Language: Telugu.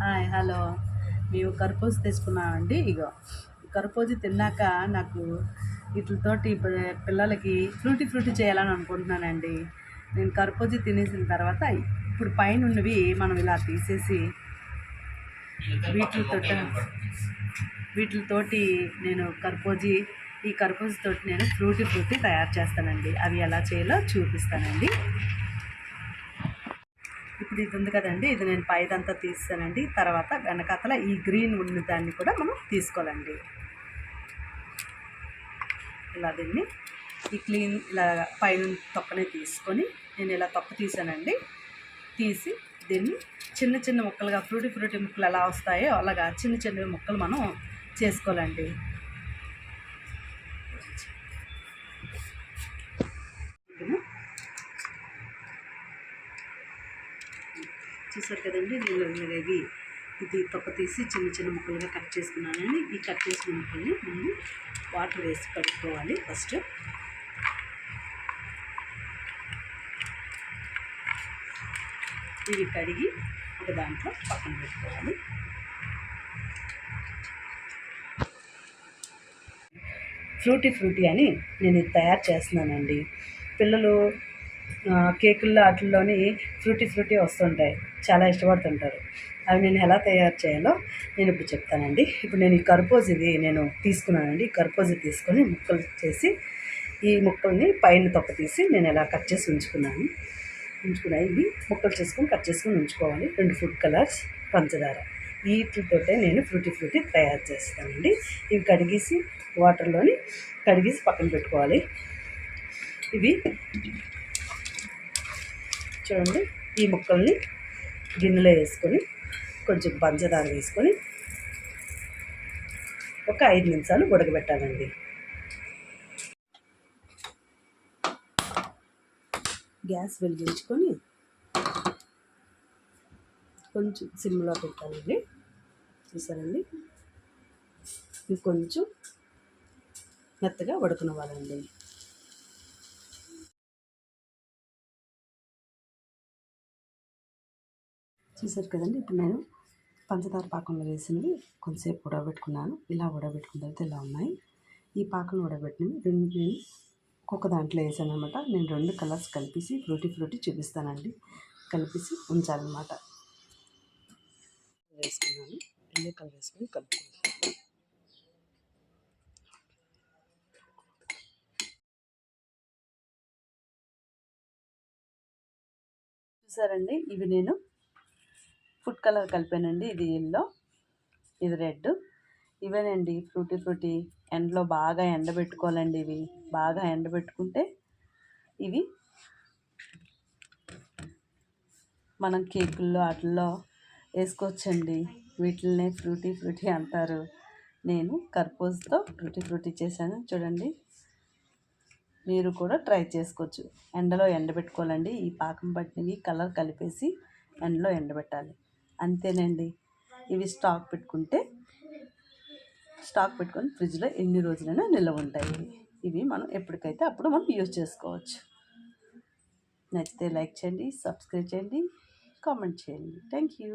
Hi hello. మేము కర్పూజ తెచ్చుకున్నామండి ఇగో కర్పూజీ తిన్నాక నాకు వీటితోటి పిల్లలకి ఫ్రూటీ ఫ్రూటీ చేయాలని అనుకుంటున్నానండి. నేను కర్పూజ తినేసిన తర్వాత ఇప్పుడు పైన ఉన్నవి మనం ఇలా తీసేసి వీటితో వీటితోటి నేను కర్పూజీ ఈ కర్పూజతోటి నేను ఫ్రూటీ ఫ్రూటీ తయారు చేస్తానండి. అవి ఎలా చేయాలో చూపిస్తానండి. ఇప్పుడు ఇది ఉంది కదండి ఇది నేను పైదంతా తీస్తానండి. తర్వాత వెనకాతల ఈ గ్రీన్ ఉన్న దాన్ని కూడా మనం తీసుకోవాలండి. ఇలా దీన్ని ఈ క్లీన్ ఇలా పైన తొక్కనే తీసుకొని నేను ఇలా తొక్క తీసానండి. తీసి దీన్ని చిన్న చిన్న ముక్కలుగా ఫ్రూటీ ఫ్రూటీ ముక్కలు ఎలా వస్తాయో అలాగా చిన్న చిన్న ముక్కలు మనం చేసుకోవాలండి. చూసారు కదండి నేను ఇవి ఇది తొక్క తీసి చిన్న చిన్న ముక్కలుగా కట్ చేసుకున్నానని ఈ కట్ చేసిన ముక్కల్ని ముందు వాటర్ వేసి కడుక్కోవాలి ఫస్ట్. ఇవి కడిగి ఒక దాంట్లో పక్కన పెట్టుకోవాలి. ఫ్రూటీ ఫ్రూటీ అని నేను ఇది తయారు చేస్తున్నానండి. పిల్లలు కేకుల్లో వాటిల్లోని ఫ్రూటీ ఫ్రూటీ వస్తుంటాయి. చాలా ఇష్టపడుతుంటారు. అవి నేను ఎలా తయారు చేయాలో నేను ఇప్పుడు చెప్తానండి. ఇప్పుడు నేను ఈ కర్పూజ ఇది నేను తీసుకున్నానండి. ఈ కర్పూజ తీసుకొని ముక్కలు చేసి ఈ ముక్కల్ని పైన తొక్క తీసి నేను ఎలా కట్ చేసి ఉంచుకున్నాను. ఉంచుకున్నా ఇవి ముక్కలు చేసుకొని కట్ చేసుకొని ఉంచుకోవాలి. రెండు ఫుడ్ కలర్స్ పంచదార. వీటితోటే నేను ఫ్రూటీ ఫ్రూటీ తయారు చేస్తానండి. ఇవి కడిగేసి వాటర్లోని కడిగేసి పక్కన పెట్టుకోవాలి. ఇవి చూడండి ఈ ముక్కల్ని గిన్నెలో వేసుకొని కొంచెం పంచదార వేసుకొని ఒక ఐదు నిమిషాలు ఉడకబెట్టాలండి. గ్యాస్ వెలిగించుకొని కొంచెం సిమ్లో పెట్టాలండి. చూసారండి? ఇవి కొంచెం మెత్తగా ఉడకనివ్వాలండి. చూసారు కదండి. ఇప్పుడు నేను పంచదార పాకంలో వేసినవి కొంతసేపు ఉడబెట్టుకున్నాను ఇలా ఉడబెట్టుకున్న తర్వాత ఇలా ఉన్నాయి. ఈ పాకం ఉడబెట్టినవి రెండు నేను ఒక్కొక్క దాంట్లో వేసాను అనమాట నేను రెండు కలర్స్ కలిపేసి ఫ్రూటీ ఫ్రూటీ చూపిస్తానండి. కలిపేసి ఉంచాలన్నమాట. వేసుకున్నాను. రెండు కలర్ వేసుకొని కలుపుకుంటాను చూసారండి? ఇవి నేను ఫుడ్ కలర్ కలిపానండి ఇది ఎల్లో ఇది రెడ్. ఇవేనండి ఫ్రూటీ ఫ్రూటీ ఎండలో బాగా ఎండబెట్టుకోవాలండి ఇవి. బాగా ఎండబెట్టుకుంటే ఇవి మనం కేకుల్లో వాటిల్లో వేసుకోవచ్చండి. వీటిల్నే ఫ్రూటీ ఫ్రూటీ అంటారు. నేను కర్పూజ్తో ఫ్రూటీ ఫ్రూటీ చేశాను చూడండి. మీరు కూడా ట్రై చేసుకోవచ్చు. ఎండలో ఎండబెట్టుకోవాలండి. ఈ పాకం పట్టినవి కలర్ కలిపేసి ఎండలో ఎండబెట్టాలి. అంతేనండి. ఇవి స్టాక్ పెట్టుకుంటే స్టాక్ పెట్టుకొని ఫ్రిడ్జ్లో ఎన్ని రోజులైనా నిల్వ ఉంటాయి. ఇవి మనం ఎప్పటికైతే అప్పుడు మనం యూజ్ చేసుకోవచ్చు. నచ్చితే లైక్ చేయండి సబ్స్క్రైబ్ చేయండి కామెంట్ చేయండి. Thank you.